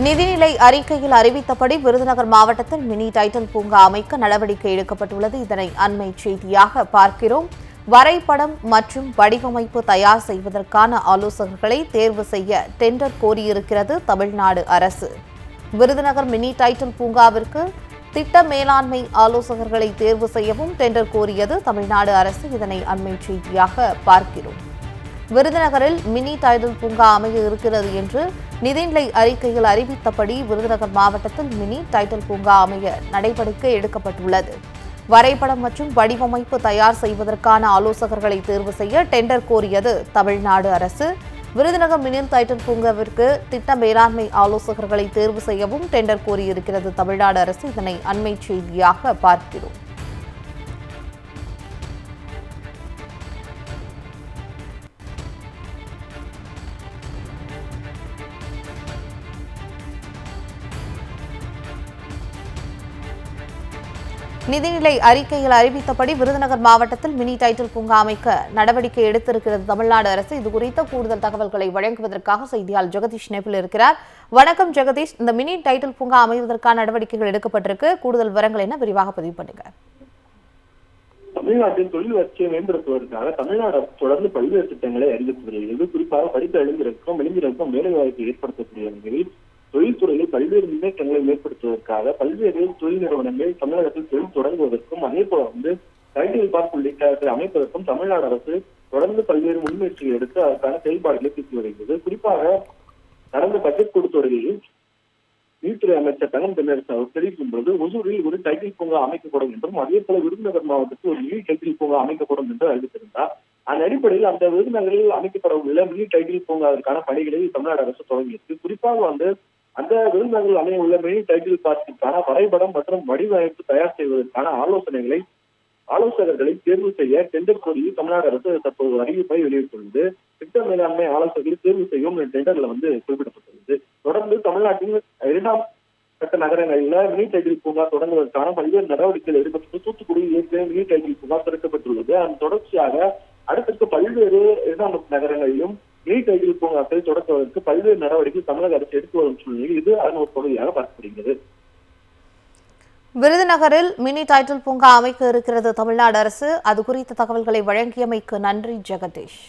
நிதிநிலை அறிக்கையில் அறிவித்தபடி விருதுநகர் மாவட்டத்தில் மினி டைட்டில் பூங்கா அமைக்க நடவடிக்கை எடுக்கப்பட்டுள்ளது. இதனை அண்மை செய்தியாக பார்க்கிறோம். வரைபடம் மற்றும் வடிவமைப்பு தயார் செய்வதற்கான ஆலோசகர்களை தேர்வு செய்ய டெண்டர் கோரியிருக்கிறது தமிழ்நாடு அரசு. விருதுநகர் மினி டைட்டில் பூங்காவிற்கு திட்ட மேலாண்மை ஆலோசகர்களை தேர்வு செய்யவும் டெண்டர் கோரியது தமிழ்நாடு அரசு. இதனை அண்மை செய்தியாக பார்க்கிறோம். விருதுநகரில் மினி தாய்தல் பூங்கா அமைய இருக்கிறது என்று நிதிநிலை அறிக்கையில் அறிவித்தபடி விருதுநகர் மாவட்டத்தில் மினி டைடல் பூங்கா அமைய நடவடிக்கை எடுக்கப்பட்டுள்ளது. வரைபடம் மற்றும் வடிவமைப்பு தயார் செய்வதற்கான ஆலோசகர்களை தேர்வு செய்ய டெண்டர் கோரியது தமிழ்நாடு அரசு. விருதுநகர் மினி டைடல் பூங்காவிற்கு திட்ட மேலாண்மை ஆலோசகர்களை தேர்வு செய்யவும் டெண்டர் கோரியிருக்கிறது தமிழ்நாடு அரசு. இதனை அண்மை செய்தியாக பார்க்கிறோம். நிதிநிலை அறிக்கையில் அறிவித்தபடி விருதுநகர் மாவட்டத்தில் மினி டைட்டில் பூங்கா அமைக்க நடவடிக்கை எடுத்திருக்கிறது தமிழ்நாடு அரசு. இது குறித்த கூடுதல் தகவல்களை வழங்குவதற்காக செய்தியாளர் ஜெகதீஷ் நேபில் இருக்கிறார். வணக்கம் ஜெகதீஷ். இந்த மினி டைட்டில் பூங்கா அமைவதற்கான நடவடிக்கைகள் எடுக்கப்பட்டிருக்கு. கூடுதல் விவரங்கள் என்ன? விரிவாக பதிவு பண்ணுங்க. தமிழ்நாட்டின் தொழில் வளர்ச்சியை மேம்படுத்துவதற்காக தமிழ்நாடு தொடர்ந்து பல்வேறு திட்டங்களை அறிவித்து வருகிறது குறிப்பாக படித்த இளைஞருக்கும் இளைஞருக்கும் வேலைவாய்ப்பை ஏற்படுத்தக்கூடிய வகையில் தொழில்துறையில் பல்வேறு முன்னேற்றங்களை ஏற்படுத்துவதற்காக பல்வேறு தொழில் நிறுவனங்கள் தமிழகத்தில் தொழில் தொடங்குவதற்கும் அதே போல வந்து டைட்டில் பார்க் உள்ளிட்ட அமைப்பதற்கும் தமிழ்நாடு அரசு தொடர்ந்து பல்வேறு முன்முயற்சிகள் எடுத்து அதற்கான செயல்பாடுகளை தீர்த்து வருகிறது. குறிப்பாக கடந்த பட்ஜெட் கொடுத்தொடரில் நீதித்துறை அமைச்சர் தங்கம் தென்னரசு அவர் தெரிவிக்கும் பொழுது ஒசூரில் ஒரு டைட்டில் பூங்கா அமைக்கப்படும் என்றும் அதே போல விருதுநகர் மாவட்டத்தில் ஒரு மினி டைட்டில் பூங்கா அமைக்கப்படும் என்று அறிவித்திருந்தார். அதன் அடிப்படையில் அந்த விருதுநகரில் அமைக்கப்பட உள்ள மினி டைட்டில் பூங்காவிற்கான பணிகளை தமிழ்நாடு அரசு தொடங்கியிருக்கு. குறிப்பாக வந்து அந்த விருந்தங்கள் அமைய உள்ள மினி டைட்டில் பார்க்கிற்கான வரைபடம் மற்றும் வடிவமைப்பு தயார் செய்வதற்கான ஆலோசனைகளை ஆலோசகர்களை தேர்வு செய்ய டெண்டர் கோரி தமிழ்நாடு அரசு தற்போது அறிவிப்பை வெளியிட்டுள்ளது. திட்ட மேலாண்மை ஆலோசகர்களை தேர்வு செய்யும் டெண்டர்ல வந்து குறிப்பிடப்பட்டுள்ளது. தொடர்ந்து தமிழ்நாட்டின் இரண்டாம் கட்ட நகரங்களில் மினி டைட்டில் பூங்கா தொடங்குவதற்கான பல்வேறு நடவடிக்கைகள் எடுக்கப்பட்டு தூத்துக்குடி ஏற்கனவே மினி டைட்டில் பூங்கா திறக்கப்பட்டுள்ளது. அதன் தொடர்ச்சியாக அடுத்தடுத்து பல்வேறு இரண்டாம் நகரங்களிலும் மினி டைட்டில் பூங்காக்களை தொடக்குவதற்கு பல்வேறு நடவடிக்கை தமிழக அரசு எடுத்து வரும் சூழ்நிலையில் இது அதன் ஒரு பகுதியாக பார்க்கப்படுகிறது. விருதுநகரில் மினி டைட்டில் பூங்கா அமைக்க இருக்கிறது தமிழ்நாடு அரசு. அது குறித்த தகவல்களை வழங்கியமைக்கு நன்றி ஜெகதீஷ்.